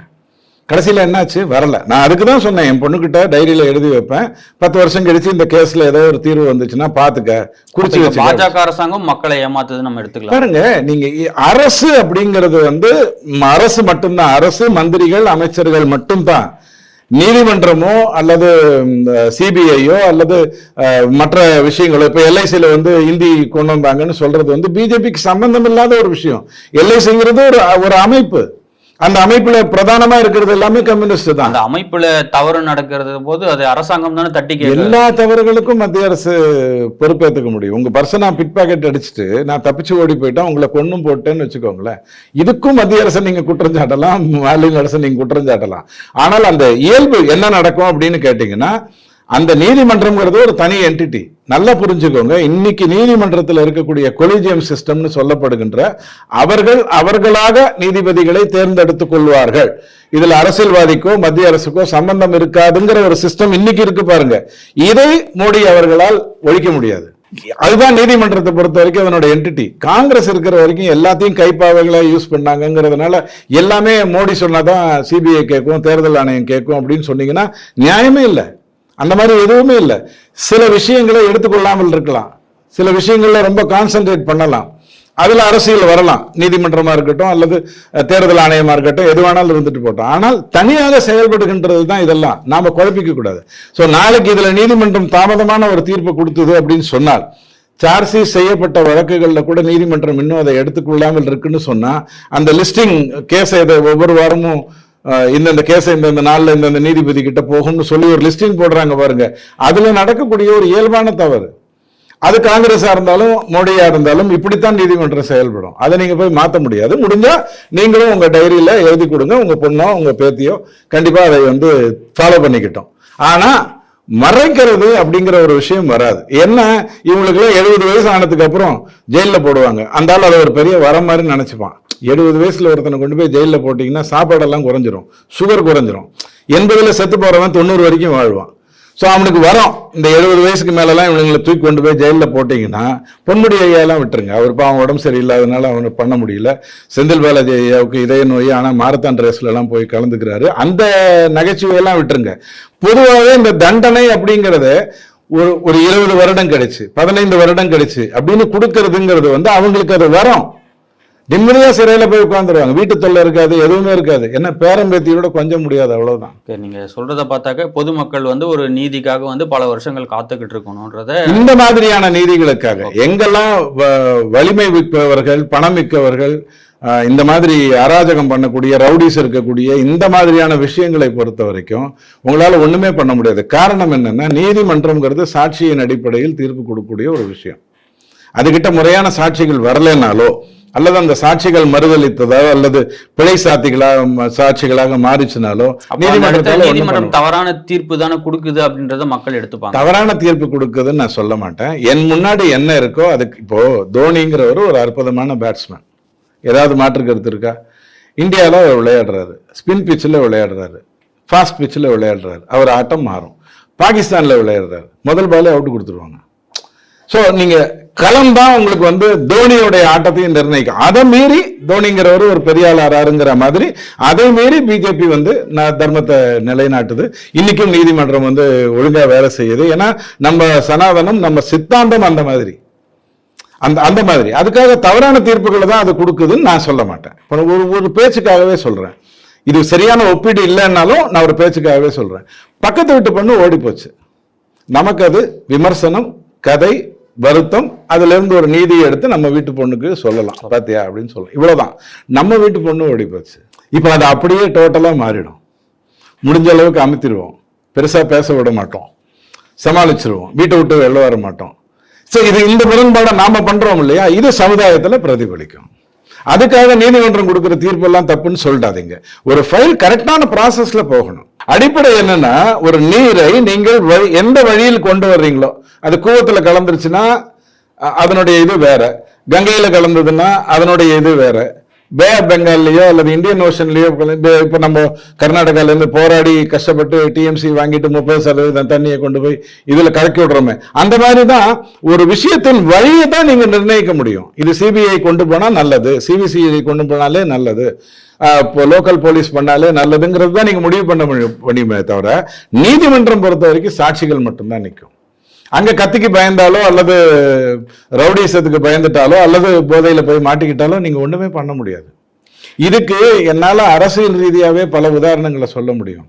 கடைசியில என்னாச்சு? வரல. நான் அதுக்கு தான் சொன்னேன் என் பொண்ணுகிட்ட டைரியில எழுதி வைப்பேன். பத்து வருஷம் கழிச்சு இந்த கேஸ்ல ஏதோ ஒரு தீர்வு வந்துச்சுன்னா பாத்துக்க. குறிச்சு வச்சுக்க. பாஜக அரசாங்கம் மக்களை ஏமாத்துது நம்ம எடுத்துக்கலாம். பாருங்க நீங்க இ- அரசு அப்படிங்கிறது வந்து அரசு மட்டும்தான். அரசு மந்திரிகள் அமைச்சர்கள் மட்டும்தான். நீதிமன்றமோ அல்லது சிபிஐயோ அல்லது மற்ற விஷயங்களோ இப்ப எல்ஐசியில வந்து இந்தி கொண்டு வந்தாங்கன்னு சொல்றது வந்து பிஜேபிக்கு சம்பந்தம் இல்லாத ஒரு விஷயம். எல்ஐசிங்கிறது ஒரு ஒரு அமைப்பு. அந்த அமைப்புல பிரதானமா இருக்கிறது எல்லாமே கம்யூனிஸ்ட் தான். அந்த அமைப்புல தவறு நடக்கிறது போது அது அரசாங்கம் தானே தட்டி எல்லா தவறுகளுக்கும் மத்திய அரசு பொறுப்பேற்றுக்க முடியும். உங்க பர்சன் நான் பிட் பாக்கெட் அடிச்சுட்டு நான் தப்பிச்சு ஓடி போயிட்டா உங்களை கொன்னும் போட்டேன்னு வச்சுக்கோங்களேன். இதுக்கும் மத்திய அரசை நீங்க குற்றம் சாட்டலாம் மாநில அரசை நீங்க குற்றம் சாட்டலாம். ஆனால் அந்த இயல்பு என்ன நடக்கும் அப்படின்னு கேட்டீங்கன்னா அந்த நீதிமன்றம்ங்கிறது ஒரு தனி என்டிட்டி நல்லா புரிஞ்சுக்கோங்க. இன்னைக்கு நீதிமன்றத்தில் இருக்கக்கூடிய கொலிஜியம் சிஸ்டம்னு சொல்லப்படுகின்ற அவர்கள் அவர்களாக நீதிபதிகளை தேர்ந்தெடுத்துக் கொள்வார்கள். இதில் அரசியல்வாதிக்கோ மத்திய அரசுக்கோ சம்பந்தம் இருக்காதுங்கிற ஒரு சிஸ்டம் இன்னைக்கு இருக்கு பாருங்க. இதை மோடி அவர்களால் ஒழிக்க முடியாது. அதுதான் நீதிமன்றத்தை பொறுத்த வரைக்கும் அதனோட என்டிட்டி காங்கிரஸ் இருக்கிற வரைக்கும் எல்லாத்தையும் கைப்பாவைகளை யூஸ் பண்ணாங்கங்கிறதுனால எல்லாமே மோடி சொன்னாதான் சிபிஐ கேட்கும் தேர்தல் ஆணையம் கேட்கும் அப்படின்னு சொன்னீங்கன்னா நியாயமே இல்லை. அந்த மாதிரி எதுவுமே இல்லை. சில விஷயங்களை எடுத்துக்கொள்ளாமல் இருக்கலாம். சில விஷயங்களில் ரொம்ப கான்சென்ட்ரேட் பண்ணலாம். அதில் அரசியல் வரலாம். நீதிமன்றமாக இருக்கட்டும் அல்லது தேர்தல் ஆணையமாக இருக்கட்டும் எது வேணாலும் இருந்துட்டு போட்டோம் ஆனால் தனியாக செயல்படுகின்றது தான் இதெல்லாம். நாம் குழப்பிக்க கூடாது. நாளைக்கு இதில் நீதிமன்றம் தாமதமான ஒரு தீர்ப்பு கொடுத்தது அப்படின்னு சொன்னால் சார்ஜி செய்யப்பட்ட வழக்குகளில் கூட நீதிமன்றம் இன்னும் அதை எடுத்துக்கொள்ளாமல் இருக்குன்னு சொன்னால் அந்த லிஸ்டிங் கேஸை இதை ஒவ்வொரு வாரமும் இந்தந்த கேஸ் இந்தந்த நாளில் இந்தந்த நீதிபதி கிட்ட போகும்னு சொல்லி ஒரு லிஸ்டிங் போடுறாங்க பாருங்க. அதுல நடக்கக்கூடிய ஒரு இயல்பான தவறு. அது காங்கிரஸா இருந்தாலும் மோடியா இருந்தாலும் இப்படித்தான் நீதிமன்றம் செயல்படும். அதை நீங்க போய் மாற்ற முடியாது. முடிஞ்சா நீங்களும் உங்க டைரியில எழுதி கொடுங்க. உங்க பொண்ணோ உங்க பேத்தியோ கண்டிப்பா அதை வந்து ஃபாலோ பண்ணிக்கிட்டோம். ஆனா மறைக்கிறது அப்படிங்கிற ஒரு விஷயம் வராது. என்ன? இவங்களுக்கு எழுபது வயசு ஆனதுக்கு அப்புறம் ஜெயிலில் போடுவாங்க. அந்த ஆள் அதை ஒரு பெரிய வர மாதிரி நினைச்சுப்பான். எழுபது வயசில் ஒருத்தனை கொண்டு போய் ஜெயிலில் போட்டிங்கன்னா சாப்பாடெல்லாம் குறைஞ்சிரும். சுகர் குறைஞ்சிரும். எண்பதில் செத்து போகிறவன் தொண்ணூறு வரைக்கும் வாழ்வான். ஸோ அவனுக்கு வரும். இந்த எழுபது வயசுக்கு மேலெல்லாம் இவனுங்களை தூக்கி கொண்டு போய் ஜெயிலில் போட்டிங்கன்னா பொன்முடி ஐயாலாம் விட்டுருங்க. அவர் பாவம் உடம்பு சரியில்லாதனால அவனை பண்ண முடியல. செந்தில் பாலாஜி ஐயாவுக்கு இதய நோய் ஆனால் மாரத்தான் ரேஸ்லலாம் போய் கலந்துக்கிறாரு. அந்த நகைச்சுவையெல்லாம் விட்டுருங்க. பொதுவாகவே இந்த தண்டனை அப்படிங்கிறத ஒரு ஒரு இருபது வருடம் கிடைச்சு பதினைந்து வருடம் கழிச்சு அப்படின்னு கொடுக்கறதுங்கிறது வந்து அவங்களுக்கு அது வரும். நிம்மதியா சிறையில போய் உட்காந்துருவாங்க வீட்டு தொல்லை இருக்காது எதுவுமே இருக்காது. என்ன பேரம்பேத்தியோட கொஞ்சம் முடியாது அவ்வளவுதான். ஓகே நீங்க சொல்றத பார்த்தாக்க பொதுமக்கள் வந்து ஒரு நீதிக்காக வந்து பல வருஷங்கள் காத்துக்கிட்டு இருக்கணும்ன்றத இந்த மாதிரியான நீதிகளுக்காக. எங்கெல்லாம் வலிமை மிக்கவர்கள் பணம் மிக்கவர்கள் இந்த மாதிரி அராஜகம் பண்ணக்கூடிய ரவுடிஸ் இருக்கக்கூடிய இந்த மாதிரியான விஷயங்களை பொறுத்த வரைக்கும் உங்களால ஒண்ணுமே பண்ண முடியாது. காரணம் என்னன்னா நீதிமன்றம்ங்கிறது சாட்சியின் அடிப்படையில் தீர்ப்பு கொடுக்கக்கூடிய ஒரு விஷயம். அதுகிட்ட முறையான சாட்சிகள் வரலைனாலோ அல்லது அந்த சாட்சிகள் மறுதளித்ததோ அல்லது பிழை சாத்திகளாக சாட்சிகளாக மாறிச்சுனாலோ நீதிமன்றம் தவறான தீர்ப்பு தானே கொடுக்குது அப்படின்றத மக்கள் எடுத்துப்பாங்க. தவறான தீர்ப்பு கொடுக்குதுன்னு நான் சொல்ல மாட்டேன். என் முன்னாடி என்ன இருக்கோ அதுக்கு இப்போ தோனிங்கிறவர் ஒரு அற்புதமான பேட்ஸ்மேன் ஏதாவது மாற்று கருத்து இருக்கா? இந்தியாவில் அவர் விளையாடுறாரு. ஸ்பின் பிச்சில் விளையாடுறாரு. ஃபாஸ்ட் பிச்சில் விளையாடுறாரு. அவர் ஆட்டம் மாறும். பாகிஸ்தானில் விளையாடுறாரு. முதல் பாலே அவுட் கொடுத்துருவாங்க. ஸோ நீங்க களம் தான் உங்களுக்கு வந்து தோனியோடைய ஆட்டத்தையும் நிர்ணயிக்கும். அதை மீறி தோனிங்கிறவர் ஒரு பெரிய ஆறாருங்கிற மாதிரி அதை மீறி பிஜேபி வந்து நான் தர்மத்தை நிலைநாட்டுது. இன்னைக்கும் நீதிமன்றம் வந்து ஒழுங்காக வேலை செய்யுது. ஏன்னா நம்ம சனாதனம் நம்ம சித்தாந்தம் அந்த மாதிரி. அந்த அந்த மாதிரி. அதுக்காக தவறான தீர்ப்புகளை தான் அது கொடுக்குதுன்னு நான் சொல்ல மாட்டேன். இப்போ ஒரு ஒரு பேச்சுக்காகவே சொல்கிறேன் இது சரியான ஒப்பீடு இல்லைன்னாலும் நான் ஒரு பேச்சுக்காகவே சொல்கிறேன் பக்கத்து வீட்டு பொண்ணு ஓடி போச்சு நமக்கு அது விமர்சனம் கதை வருத்தம் அதுல இருந்து ஒரு நீதியை எடுத்து நம்ம வீட்டு பொண்ணுக்கு சொல்லலாம். பாத்தியா? அப்படின்னு சொல்லலாம். இவ்வளவுதான். நம்ம வீட்டு பொண்ணு ஓடி போச்சு. இப்போ அது அப்படியே டோட்டலா மாறிடும். முடிஞ்ச அளவுக்கு அமுத்திடுவோம். பெருசா பேச விட மாட்டோம். சமாளிச்சிருவோம். வீட்டை விட்டு வெளில வர மாட்டோம். சரி இது இந்த முரண்பாடை நாம பண்றோம் இல்லையா? இது சமுதாயத்துல பிரதிபலிக்கும். அதுக்காக நீதிமன்றம் கொடுக்குற தீர்ப்பெல்லாம் தப்புன்னு சொல்லிடாதீங்க. ஒரு ஃபைல் கரெக்டான ப்ராசஸ்ல போகணும். அடிப்படை என்னன்னா ஒரு நீரை நீங்கள் வழி- எந்த வழியில் கொண்டு வர்றீங்களோ அது கூவத்துல கலந்துருச்சுன்னா அதனுடைய இது வேற. கங்கையில கலந்ததுன்னா அதனுடைய இது வேற. பே ஆஃப் பெங்கால்லையோ அல்லது இந்தியன் ஓஷன்லயோ இப்போ நம்ம கர்நாடகால இருந்து போராடி கஷ்டப்பட்டு டிஎம்சி வாங்கிட்டு முப்பது சதவீதம் தண்ணியை கொண்டு போய் இதில் கலக்கி விடுறோமே. அந்த மாதிரி தான் ஒரு விஷயத்தின் வழியை தான் நீங்கள் நிர்ணயிக்க முடியும். இது சிபிஐ கொண்டு போனால் நல்லது சிபிசிஐ கொண்டு போனாலே நல்லது. இப்போ லோக்கல் போலீஸ் பண்ணாலே நல்லதுங்கிறது தான் நீங்கள் முடிவு பண்ண முடியும் முடியுமே தவிர நீதிமன்றம் பொறுத்த வரைக்கும் சாட்சிகள் மட்டும்தான் நிற்கும் அங்க கத்திக்கு பயந்தாலோ அல்லது ரவுடிசத்துக்கு பயந்துட்டாலோ அல்லது போதையில போய் மாட்டிக்கிட்டாலோ நீங்க ஒண்ணுமே பண்ண முடியாது. இதுக்கு என்னால அரசியல் ரீதியாவே பல உதாரணங்களை சொல்ல முடியும்.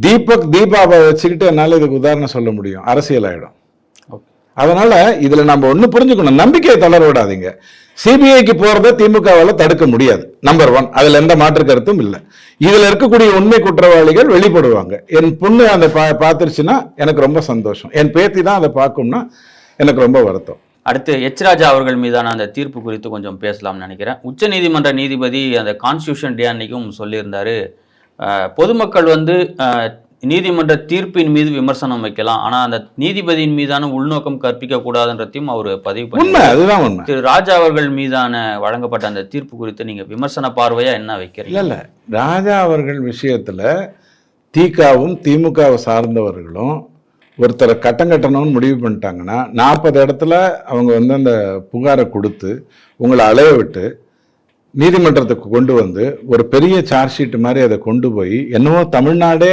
தீபக் தீபாவை வச்சுக்கிட்டு என்னால இதுக்கு உதாரணம் சொல்ல முடியும். அரசியல் ஆயிடும் அதனால இதுல நம்ம ஒண்ணு புரிஞ்சுக்கணும். நம்பிக்கையை தளர விடாதீங்க. சிபிஐக்கு போறதை திமுகவால் தடுக்க முடியாது. நம்பர் ஒன் அதுல எந்த மாற்று கருத்தும் இல்லை. இதுல இருக்கக்கூடிய உண்மை குற்றவாளிகள் வெளிப்படுவாங்க. என் பொண்ணு அதை பா பார்த்துருச்சுன்னா எனக்கு ரொம்ப சந்தோஷம். என் பேத்தி தான் அதை பார்க்கும்னா எனக்கு ரொம்ப வருத்தம். அடுத்து எச் ராஜா அவர்கள் மீதான அந்த தீர்ப்பு குறித்து கொஞ்சம் பேசலாம்னு நினைக்கிறேன். உச்சநீதிமன்ற நீதிபதி அந்த கான்ஸ்டியூஷன் டே அன்னைக்கும் சொல்லியிருந்தாரு பொதுமக்கள் வந்து நீதிமன்ற தீர்ப்பின் மீது விமர்சனம் வைக்கலாம். ஆனா அந்த நீதிபதியின் மீதான உள்நோக்கம் கற்பிக்க கூடாதுன்றதையும் அவர் பதிவு பண்ணி திரு ராஜா அவர்கள் மீதான வழங்கப்பட்ட அந்த தீர்ப்பு குறித்து நீங்க விமர்சன பார்வையா என்ன வைக்கிறீங்க? இல்ல இல்ல. ராஜா அவர்கள் விஷயத்துல திகாவும் திமுகவை சார்ந்தவர்களும் ஒருத்தரை கட்டம் கட்டணும்னு முடிவு பண்ணிட்டாங்கன்னா நாற்பது இடத்துல அவங்க வந்து அந்த புகாரை கொடுத்து உங்களை அலைய விட்டு நீதிமன்றத்துக்கு கொண்டு வந்து ஒரு பெரிய சார்ஜ் ஷீட் மாதிரி அதை கொண்டு போய் என்னவோ தமிழ்நாடே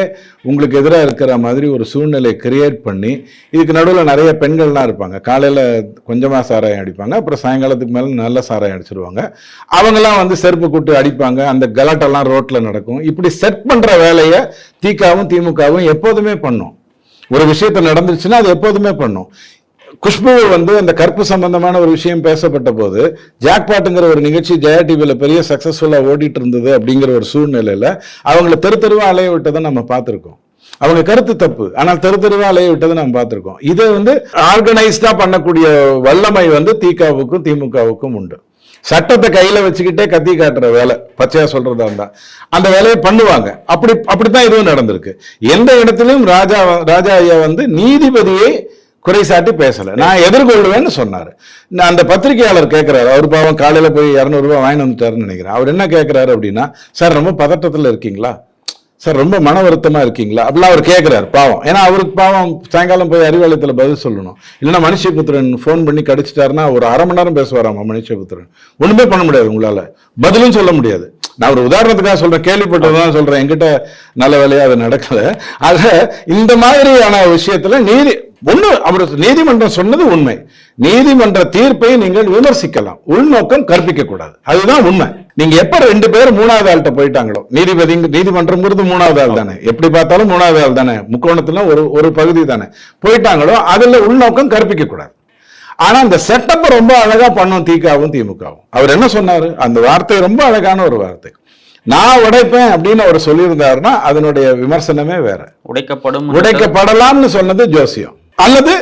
உங்களுக்கு எதிராக இருக்கிற மாதிரி ஒரு சூழ்நிலை கிரியேட் பண்ணி இதுக்கு நடுவில் நிறைய பெண்கள்லாம் இருப்பாங்க. காலையில் கொஞ்சமாக சாராயம் அடிப்பாங்க அப்புறம் சாயங்காலத்துக்கு மேலே நல்ல சாராயம் அடிச்சிருவாங்க. அவங்கெல்லாம் வந்து செருப்பு கூட்டு அடிப்பாங்க அந்த கலாட்டெல்லாம் ரோட்டில் நடக்கும். இப்படி செட் பண்ணுற வேலையை திகாவும் திமுகவும் எப்போதுமே பண்ணும். ஒரு விஷயத்த நடந்துருச்சுன்னா அது எப்போதுமே பண்ணும். குஷ்புவை வந்து அந்த கற்பு சம்பந்தமான ஒரு விஷயம் பேசப்பட்ட போது ஜாக்பாட்டுங்கிற ஒரு நிகழ்ச்சி ஜெயா டிவியில் பெரிய சக்சஸ்ஃபுல்லா ஓடிட்டு இருந்தது அப்படிங்கிற ஒரு சூழ்நிலையில அவங்கள தெரு தெருவாக அலைய விட்டதை நம்ம பார்த்திருக்கோம். அவங்க கருத்து தப்பு ஆனால் தெரு தெருவாக அலைய விட்டதை நம்ம பார்த்திருக்கோம். இதை வந்து ஆர்கனைஸ்டா பண்ணக்கூடிய வல்லமை வந்து திகாவுக்கும் திமுகவுக்கும் உண்டு. சட்டத்தை கையில் வச்சுக்கிட்டே கத்தி காட்டுற வேலை பச்சையா சொல்றதா இருந்தா. அந்த வேலையை பண்ணுவாங்க. அப்படி அப்படித்தான் இதுவும் நடந்திருக்கு. எந்த இடத்திலும் ராஜா ராஜா ஐயா வந்து நீதிபதியை குறை சாட்டி பேசலை. நான் எதிர்கொள்வேன்னு சொன்னார். நான் அந்த பத்திரிகையாளர் கேட்குறாரு அவர் பாவம் காலையில் போய் இரநூறுபா வாங்கி வந்துட்டாருன்னு நினைக்கிறேன். அவர் என்ன கேட்குறாரு அப்படின்னா சார் ரொம்ப பதட்டத்தில் இருக்கீங்களா? சார் ரொம்ப மன வருத்தமாக இருக்கீங்களா? அப்படிலாம் அவர் கேட்குறாரு பாவம். ஏன்னா அவருக்கு பாவம் சாயங்காலம் போய் அறிவாலயத்தில் பதில் சொல்லணும். இல்லைன்னா மனுஷபுத்திரன் ஃபோன் பண்ணி கடிச்சிட்டாருன்னா ஒரு அரை மணி நேரம் பேசுவாராமா மனுஷபுத்திரன். ஒன்றுமே பண்ண முடியாது உங்களால். பதிலும் சொல்ல முடியாது. நான் ஒரு உதாரணத்துக்காக சொல்கிறேன் கேள்விப்பட்டதான் சொல்கிறேன் என்கிட்ட நல்ல வேலையாக அது நடக்கலை. ஆக இந்த மாதிரியான விஷயத்துல நீதி ஒண்ணு அவர் நீதிமன்றம் சொன்னது உண்மை. நீதிமன்ற தீர்ப்பை நீங்கள் விமர்சிக்கலாம். உள்நோக்கம் கற்பிக்க கூடாது அதுதான் உண்மை. நீங்க எப்ப ரெண்டு பேரும் மூணாவது ஆள்கிட்ட போயிட்டாங்களோ நீதிபதி நீதிமன்றம்ங்கிறது மூணாவது ஆள் தானே. எப்படி பார்த்தாலும் மூணாவது ஆள் தானே. முக்கோணத்துல ஒரு ஒரு பகுதி தானே. போயிட்டாங்களோ அதுல உள்நோக்கம் கற்பிக்க கூடாது ஆனா இந்த செட்டப் ரொம்ப அழகா பண்ணும் திகாவும் திமுகவும். அவர் என்ன சொன்னாரு? அந்த வார்த்தை ரொம்ப அழகான ஒரு வார்த்தை. நான் உடைப்பேன் அப்படின்னு அவர் சொல்லியிருந்தாருன்னா அதனுடைய விமர்சனமே வேற. உடைக்கப்படும். உடைக்கப்படலாம்னு சொன்னது ஜோசியம். அல்லது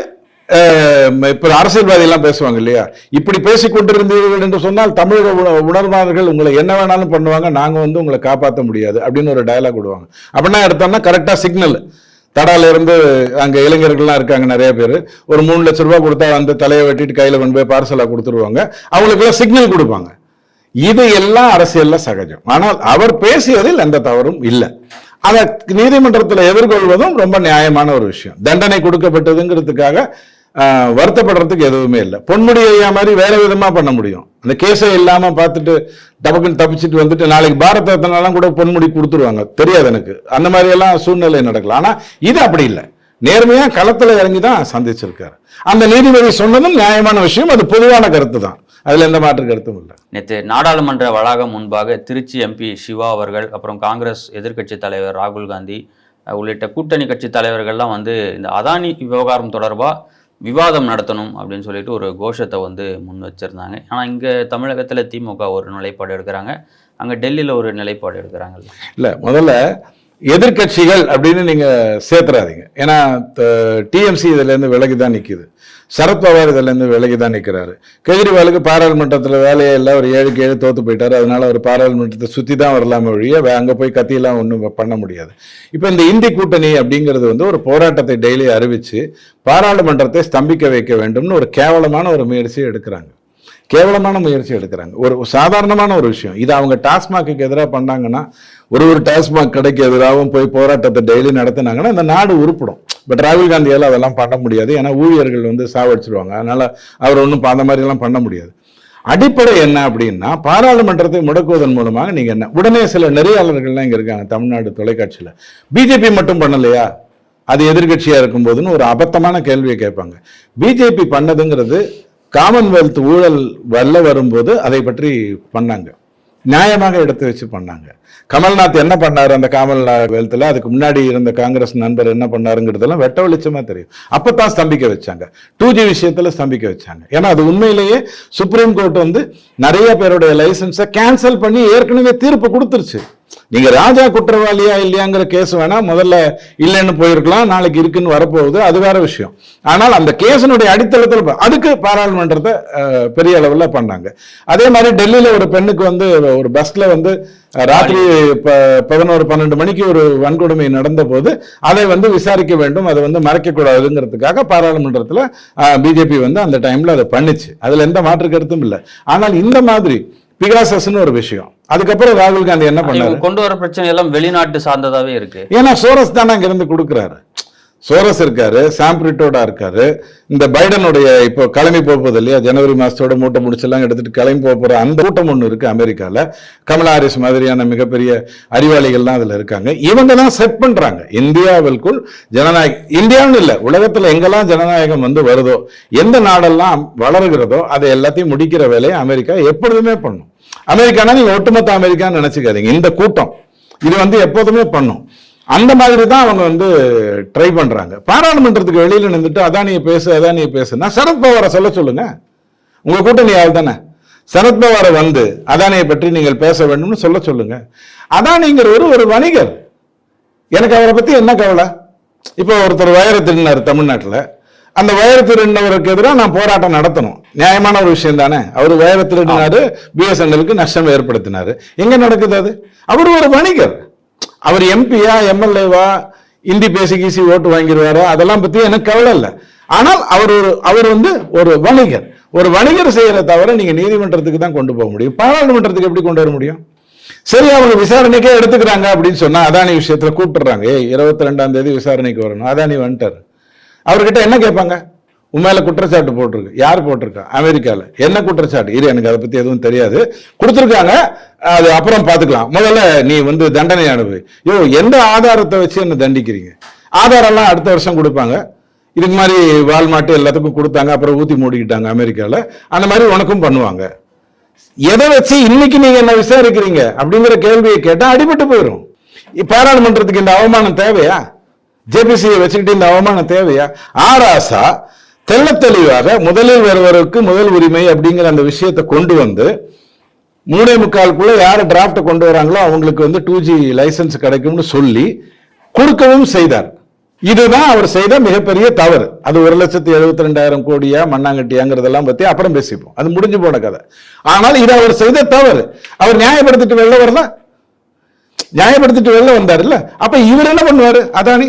இப்போ இப்ப அரசியல்வாதி எல்லாம் பேசுவாங்க இல்லையா? இப்படி பேசிக் கொண்டிருந்தீர்கள் என்று சொன்னால் தமிழக உணர்வாளர்கள் உங்களை என்ன வேணாலும் பண்ணுவாங்க நாங்க வந்து உங்களை காப்பாற்ற முடியாது அப்படின்னு ஒரு டயலாக் விடுவாங்க. அப்படின்னா எடுத்தோம்னா கரெக்டா சிக்னல் தடால இருந்து அங்க இளைஞர்கள்லாம் இருக்காங்க நிறைய பேர். ஒரு மூணு லட்ச ரூபாய் கொடுத்தா வந்து தலையை வெட்டிட்டு கையில கொண்டு போய் பார்சலா கொடுத்துருவாங்க. அவங்களுக்குலாம் சிக்னல் கொடுப்பாங்க. இது எல்லாம் அரசியல்ல சகஜம். ஆனால் அவர் பேசியதில் எந்த தவறும் இல்லை. அதை நீதிமன்றத்தில் எதிர்கொள்வதும் ரொம்ப நியாயமான ஒரு விஷயம். தண்டனை கொடுக்கப்பட்டதுங்கிறதுக்காக வருத்தப்படுறதுக்கு எதுவுமே இல்லை. பொன்முடி ஐயா மாதிரி வேற விதமா பண்ண முடியும். அந்த கேஸே இல்லாம பார்த்துட்டு டபக்குன்னு தப்பிச்சுட்டு வந்துட்டு நாளைக்கு பாரத ரத்னாலாம் கூட பொன்முடி கொடுத்துருவாங்க. தெரியாது எனக்கு. அந்த மாதிரி எல்லாம் சூழ்நிலை நடக்கலாம் ஆனா இது அப்படி இல்லை. நேர்மையா களத்துல இறங்கி தான் சந்திச்சிருக்காரு. அந்த நீதிபதி சொன்னதும் நியாயமான விஷயம். அது பொதுவான கருத்து தான் அதுல எந்த மாற்று கருத்தும் இல்லை. நேற்று நாடாளுமன்ற வளாகம் முன்பாக திருச்சி எம்பி சிவா அவர்கள் அப்புறம் காங்கிரஸ் எதிர்க்கட்சி தலைவர் ராகுல் காந்தி உள்ளிட்ட கூட்டணி கட்சி தலைவர்கள்லாம் வந்து இந்த அதானி விவகாரம் தொடர்பா விவாதம் நடத்தணும் அப்படின்னு சொல்லிட்டு ஒரு கோஷத்தை வந்து முன் வச்சிருந்தாங்க. ஆனா இங்க தமிழகத்துல திமுக ஒரு நிலைப்பாடு எடுக்கிறாங்க. அங்க டெல்லியில ஒரு நிலைப்பாடு எடுக்கிறாங்கல்ல. இல்ல முதல்ல எதிர்க்கட்சிகள் அப்படின்னு நீங்க சேர்த்துறாதீங்க. ஏன்னா டிஎம்சி இதுல இருந்து விலகி தான் நிக்குது. சரத்பவார் இதுலேருந்து விலகி தான் நிற்கிறாரு கெஜ்ரிவாலுக்கு பாராளுமன்றத்தில் வேலையே இல்லை ஒரு ஏழுக்கு ஏழு தோத்து போயிட்டார். அதனால அவர் பாராளுமன்றத்தை சுற்றி தான் வரலாமே ஒழிய வே- போய் கத்தியெல்லாம் ஒன்றும் பண்ண முடியாது. இப்போ இந்த இந்தி கூட்டணி அப்படிங்கிறது வந்து ஒரு போராட்டத்தை டெய்லி அறிவித்து பாராளுமன்றத்தை ஸ்தம்பிக்க வைக்க வேண்டும்னு ஒரு கேவலமான ஒரு முயற்சி எடுக்கிறாங்க. கேவலமான முயற்சி எடுக்கிறாங்க. ஒரு சாதாரணமான ஒரு விஷயம். இது அவங்க டாஸ்மாக்கு எதிராக பண்ணாங்கன்னா ஒரு ஒரு டாஸ்மாக் கடைக்கு எதிராகவும் போய் போராட்டத்தை டெய்லி நடத்தினாங்கன்னா இந்த நாடு உருப்படும். பட் ராகுல் காந்தியால அதெல்லாம் பண்ண முடியாது. ஏன்னா ஊழியர்கள் வந்து சாவடிச்சிருவாங்க. அதனால அவர் ஒன்றும் அந்த மாதிரி எல்லாம் பண்ண முடியாது. அடிப்படை என்ன அப்படின்னா பாராளுமன்றத்தை முடக்குவதன் மூலமாக நீங்க என்ன? உடனே சில நெறியாளர்கள்லாம் இங்க இருக்காங்க தமிழ்நாடு தொலைக்காட்சியில. பிஜேபி மட்டும் பண்ணலையா? அது எதிர்க்கட்சியா இருக்கும்போதுன்னு ஒரு அபத்தமான கேள்வியை கேட்பாங்க. பிஜேபி பண்ணதுங்கிறது காமன்வெல்த் ஊழல் வல்ல வரும்போது அதை பற்றி பண்ணாங்க. நியாயமாக எடுத்து வச்சு பண்ணாங்க. கமல்நாத் என்ன பண்ணார் அந்த காமன்வெல்த்ல? அதுக்கு முன்னாடி இருந்த காங்கிரஸ் நண்பர் என்ன பண்ணாருங்கிறதெல்லாம் வெட்ட வெளிச்சமா தெரியும். அப்பதான் ஸ்தம்பிக்க வச்சாங்க. டூ ஜி விஷயத்துல ஸ்தம்பிக்க வச்சாங்க. ஏன்னா அது உண்மையிலேயே சுப்ரீம் கோர்ட் வந்து நிறைய பேருடைய லைசன்ஸை கேன்சல் பண்ணி ஏற்கனவே தீர்ப்பு கொடுத்துருச்சு. நீங்க ராஜா குற்றவாளியா இல்லையாங்கிற கேஸ் வேணா முதல்ல இல்லைன்னு போயிருக்கலாம் நாளைக்கு இருக்குன்னு வரப்போகுது அது வேற விஷயம். ஆனால் அந்த கேஸினுடைய அடித்தளத்தில் அதுக்கு பாராளுமன்றத்தை பெரிய அளவில் பண்ணாங்க. அதே மாதிரி டெல்லியில ஒரு பெண்ணுக்கு வந்து ஒரு பஸ்ல வந்து ராத்திரி ப- பதினோரு பன்னெண்டு மணிக்கு ஒரு வன்கொடுமை நடந்த போது அதை வந்து விசாரிக்க வேண்டும் அதை வந்து மறைக்க கூடாதுங்கிறதுக்காக பாராளுமன்றத்தில் பிஜேபி வந்து அந்த டைம்ல அதை பண்ணுச்சு. அதுல எந்த மாற்று கருத்தும் இல்லை. ஆனால் இந்த மாதிரி பிகாசஸ்னு ஒரு விஷயம் அதுக்கப்புறம் ராகுல் காந்தி என்ன பண்ணாரு? கொண்டு வர பிரச்சனை எல்லாம் வெளிநாட்டு சார்ந்ததாவே இருக்கு. ஏன்னா சோரஸ் தானே அங்க இருந்து கொடுக்குறாரு. சோரஸ் இருக்காரு சாம்பிரிட்டோடா இருக்காரு. இந்த பைடனுடைய இப்போ கிளம்பி போக போகுது இல்லையா? ஜனவரி மாசத்தோட மூட்டை முடிச்செல்லாம் எடுத்துட்டு கிளம்பி போற அந்த கூட்டம் ஒன்று இருக்கு அமெரிக்கால. கமலா ஹாரிஸ் மாதிரியான மிகப்பெரிய அறிவாளிகள்லாம் அதுல இருக்காங்க. இவங்க தான் செட் பண்றாங்க. இந்தியாவிற்குள் ஜனநாயகம் இந்தியான்னு இல்ல உலகத்துல எங்கெல்லாம் ஜனநாயகம் வந்து வருதோ எந்த நாடெல்லாம் வளருகிறதோ அதை எல்லாத்தையும் முடிக்கிற வேலையை அமெரிக்கா எப்பொழுதுமே பண்ணும். அமெரிக்கானா நீங்க ஒட்டுமொத்த அமெரிக்கான்னு நினைச்சுக்காதீங்க. இந்த கூட்டம். இது வந்து எப்போதுமே பண்ணும். அந்த மாதிரி தான் அவங்க வந்து ட்ரை பண்றாங்க. பாராளுமன்றத்துக்கு வெளியில நின்றுட்டு அதானியை பேசு அதானியை பேசுனா சரத்பவாரை சொல்ல சொல்லுங்க. உங்க கூட்டணி ஆள் தானே. சரத்பவாரை வந்து அதானியை பற்றி நீங்கள் பேச வேண்டும்னு சொல்ல சொல்லுங்க. அதானிங்கிற ஒரு வணிகர். எனக்கு அவரை பத்தி என்ன கவலை? இப்போ ஒருத்தர் வயரை தமிழ்நாட்டில். அந்த வயரை திருடினவருக்கு எதிராக நான் போராட்டம் நடத்தணும். நியாயமான ஒரு விஷயம் தானே? அவர் வயரை திருடினாரு பிஎஸ்என்எலுக்கு நஷ்டம் ஏற்படுத்தினாரு. எங்க நடக்குது அது? அவர் ஒரு வணிகர். அவர் எம்பியா எம்எல்ஏவா இந்தி பேசி கீசி ஓட்டு வாங்கிடுவாரு அதெல்லாம் பத்தி எனக்கு கவலை இல்லை. ஆனால் அவர் ஒரு அவர் வந்து ஒரு வணிகர். ஒரு வணிகர் செய்யற தவிர நீங்க நீதிமன்றத்துக்கு தான் கொண்டு போக முடியும். பாராளுமன்றத்துக்கு எப்படி கொண்டு வர முடியும்? சரி அவங்க விசாரணைக்கே எடுத்துக்கிறாங்க அப்படின்னு சொன்னா அதானி விஷயத்துல கூப்பிட்டுறாங்க. ஏய் இருபத்தி ரெண்டாம் தேதி விசாரணைக்கு வரணும். அதானி வந்துட்டாரு. அவர்கிட்ட என்ன கேட்பாங்க? உண்மையில குற்றச்சாட்டு போட்டிருக்கு. யார் போட்டிருக்கா? அமெரிக்கால. என்ன குற்றச்சாட்டு? இரு எனக்கு அதை பத்தி எதுவும் தெரியாது. கொடுத்துருக்காங்க. அது அப்புறம் பார்த்துக்கலாம் முதல்ல நீ வந்து தண்டனை அனுபவி யோ எந்த ஆதாரத்தை வச்சு என்ன தண்டிக்கிறீங்க? ஆதாரம்லாம் அடுத்த வருஷம் கொடுப்பாங்க. இதுக்கு மாதிரி வால்மாட்டு எல்லாத்துக்கும் கொடுத்தாங்க. அப்புறம் ஊத்தி மூடிக்கிட்டாங்க அமெரிக்கால. அந்த மாதிரி உனக்கும் பண்ணுவாங்க. எதை வச்சு இன்னைக்கு நீங்க என்ன விசாரிக்கிறீங்க? அப்படிங்கிற கேள்வியை கேட்டா அடிபட்டு போயிடும் பாராளுமன்றத்துக்கு இந்த அவமானம் தேவையா? ஜேபிசியை வச்சுக்கிட்டு இந்த அவமானம் தேவையா? ஆராசா தெள்ள தெளிவாக முதலில் வருவருக்கு முதல் உரிமை அப்படிங்கிற அந்த விஷயத்தை கொண்டு வந்து மூணே முக்காலுக்குள்ள யார் டிராஃப்ட் கொண்டு வராங்களோ அவங்களுக்கு வந்து டூ ஜி லைசன்ஸ் கிடைக்கும்னு சொல்லி கொடுக்கவும் செய்தார். இதுதான் அவர் செய்த மிகப்பெரிய தவறு. அது ஒரு லட்சத்தி எழுபத்தி ரெண்டாயிரம் கோடியா மண்ணாங்கட்டியாங்கிறதெல்லாம் பத்தி அப்புறம் பேசிப்போம். அது முடிஞ்சு போன கதை. ஆனால் இது அவர் செய்த தவறு. அவர் நியாயப்படுத்திட்டு வெளில வரல? நியாயப்படுத்திட்டு வெளில வந்தாருல்ல? அப்ப இவர் என்ன பண்ணுவாரு? அதானி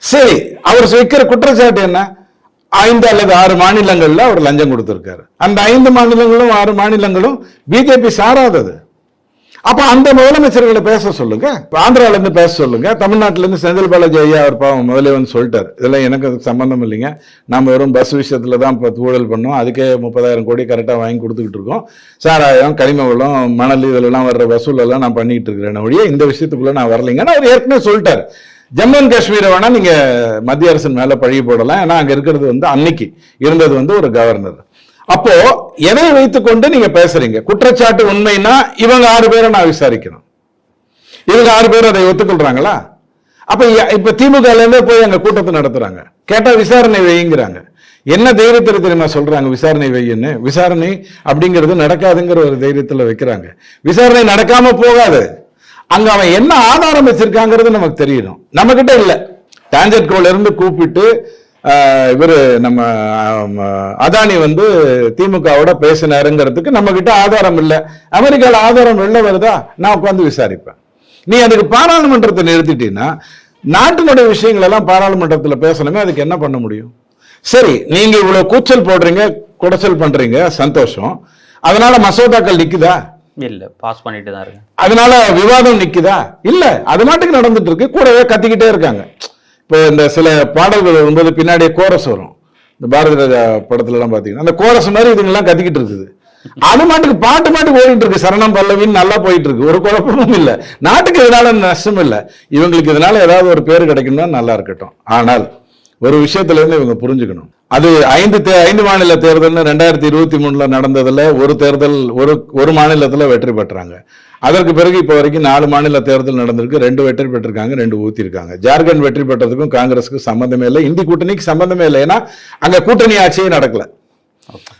சரி அவர் வைக்கிற குற்றச்சாட்டு என்ன? ஐந்து அல்லது ஆறு மாநிலங்கள்ல அவர் லஞ்சம் கொடுத்திருக்காரு. அந்த ஐந்து மாநிலங்களும் ஆறு மாநிலங்களும் பிஜேபி சாராதது. அப்ப அந்த முதலமைச்சர்களை பேச சொல்லுங்க. ஆந்திரால இருந்து பேச சொல்லுங்க. தமிழ்நாட்டுல இருந்து செந்தில் பாலாஜி ஐயா அவர் பாவம் முதலே வந்து சொல்லிட்டாரு. இதெல்லாம் எனக்கு அதுக்கு சம்பந்தம் இல்லைங்க. நம்ம வெறும் பஸ் விஷயத்துல தான் இப்போ ஊழல் பண்ணோம். அதுக்கே முப்பதாயிரம் கோடி கரெக்டாக வாங்கி கொடுத்துக்கிட்டு இருக்கோம். சாராயம் கனிம வளம் மணல் இதெல்லாம் வர்ற வசூல் எல்லாம் நான் பண்ணிட்டு இருக்கிறேன் ஒழிய இந்த விஷயத்துக்குள்ள நான் வரலைங்கன்னு அவர் ஏற்கனவே சொல்லிட்டாரு. ஜம்மு அண்ட் காஷ்மீரை வேணா நீங்க மத்திய அரசின் மேல பழி போடலாம். ஏன்னா அங்க இருக்கிறது வந்து அன்னைக்கு இருந்தது வந்து ஒரு கவர்னர் அப்போ எதை வைத்துக்கொண்டு நீங்க பேசுறீங்க? குற்றச்சாட்டு உண்மைன்னா இவங்க ஆறு பேரை நான் விசாரிக்கணும். இவங்க ஆறு பேர் அதை ஒத்துக்கொள்றாங்களா? அப்ப இப்ப திமுக இருந்தே போய் அங்க கூட்டத்தை நடத்துறாங்க. கேட்டா விசாரணை வைங்கிறாங்க. என்ன தைரியத்தில் தெரியுமா சொல்றாங்க? விசாரணை வைன்னு விசாரணை அப்படிங்கிறது நடக்காதுங்கிற ஒரு தைரியத்துல வைக்கிறாங்க. விசாரணை நடக்காம போகாது. அங்க அவன் என்ன ஆதாரம் வச்சிருக்காங்கிறது நமக்கு தெரியணும். நம்ம கிட்ட இல்ல டான்ஜெட் கோல இருந்து கூப்பிட்டு இவர் நம்ம அதானி வந்து திமுகவோட பேசினாருங்கிறதுக்கு நம்ம கிட்ட ஆதாரம் இல்லை. அமெரிக்கால ஆதாரம் வெளில வருதா? நான் உட்காந்து விசாரிப்பேன். நீ அதுக்கு பாராளுமன்றத்தை நிறுத்திட்டீங்கன்னா நாட்டினுடைய விஷயங்கள் எல்லாம் பாராளுமன்றத்தில் பேசணுமே அதுக்கு என்ன பண்ண முடியும்? சரி நீங்க இவ்வளவு கூச்சல் போடுறீங்க குடைச்சல் பண்றீங்க சந்தோஷம். அதனால மசோதாக்கள் நிக்குதா? இல்ல பாஸ் பண்ணிட்டு தான் இருக்கேன். அதனால விவாதம் நிக்குதா? இல்ல அது மாட்டுக்கு நடந்துட்டு இருக்கு. கூடவே கத்திக்கிட்டே இருக்காங்க. இப்போ இந்த சில பாடல்கள் வரும்போது பின்னாடியே கோரஸ் வரும். இந்த பாரதி ராஜா படத்துல எல்லாம் பாத்தீங்கன்னா அந்த கோரஸ் மாதிரி இதுங்கெல்லாம் கத்திக்கிட்டு இருக்குது. அது மாட்டுக்கு பாட்டு மாட்டுக்கு ஓடிட்டு இருக்கு. சரணம் பல்லவின்னு நல்லா போயிட்டு இருக்கு. ஒரு குழப்பமும் இல்ல. நாட்டுக்கு இதனால நஷ்டம் இல்ல? இவங்களுக்கு இதனால ஏதாவது ஒரு பேர் கிடைக்கணும்னா நல்லா இருக்கட்டும். ஆனால் ஒரு விஷயத்துல இருந்து இவங்க புரிஞ்சுக்கணும். அது ஐந்து தே- ஐந்து மாநில தேர்தல்னு ரெண்டாயிரத்தி இருபத்தி மூணுல நடந்ததுல ஒரு தேர்தல் ஒரு ஒரு மாநிலத்துல வெற்றி பெற்றாங்க. அதற்கு பிறகு இப்போ வரைக்கும் நாலு மாநில தேர்தல் நடந்திருக்கு. ரெண்டு வெற்றி பெற்றிருக்காங்க ரெண்டு ஊத்திருக்காங்க ஜார்க்கண்ட் வெற்றி பெற்றதுக்கும் காங்கிரஸுக்கும் சம்மந்தமே இல்லை. இந்தி கூட்டணிக்கு சம்மந்தமே இல்லை. ஏன்னா அங்க கூட்டணி ஆட்சியே நடக்கல.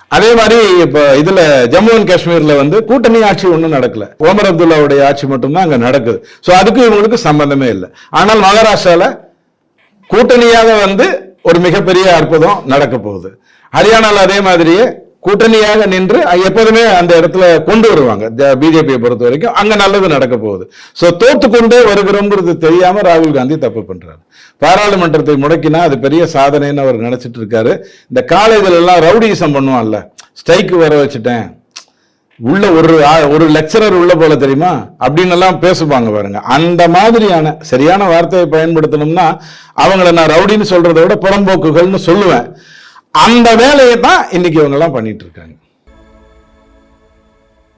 அதே மாதிரி இப்போ இதுல ஜம்மு அண்ட் காஷ்மீர்ல வந்து கூட்டணி ஆட்சி ஒன்றும் நடக்கல. ஓமர் அப்துல்லாவுடைய ஆட்சி மட்டும்தான் அங்க நடக்குது. ஸோ அதுக்கு இவங்களுக்கு சம்பந்தமே இல்லை. ஆனால் மகாராஷ்டிரால கூட்டணியாக வந்து ஒரு மிகப்பெரிய அற்புதம் நடக்க போகுது. ஹரியானால அதே மாதிரியே கூட்டணியாக நின்று எப்போதுமே அந்த இடத்துல கொண்டு வருவாங்க. பிஜேபியை பொறுத்த வரைக்கும் அங்க நல்லது நடக்க போகுது. ஸோ தோத்து கொண்டே வருகிறோங்கிறது தெரியாம ராகுல் காந்தி தப்பு பண்றாரு. பாராளுமன்றத்தை முடக்கினா அது பெரிய சாதனைன்னு அவர் நினைச்சிட்டு இருக்காரு. இந்த காலேஜில் எல்லாம் ரவுடிசம் பண்ணுவான்ல. ஸ்ட்ரைக்கு வர வச்சுட்டேன். உள்ள ஒரு ஒரு லெக்சரர் உள்ள போல தெரியுமா? அப்படின்னு எல்லாம் பேசுவாங்க பாருங்க. அந்த மாதிரியான சரியான வார்த்தையை பயன்படுத்தணும்னா அவங்கள நான் ரவுடின்னு சொல்றதை விட புறம்போக்குகள்னு சொல்லுவேன். அந்த வேலையை தான் இன்னைக்கு இவங்க எல்லாம் பண்ணிட்டு இருக்காங்க.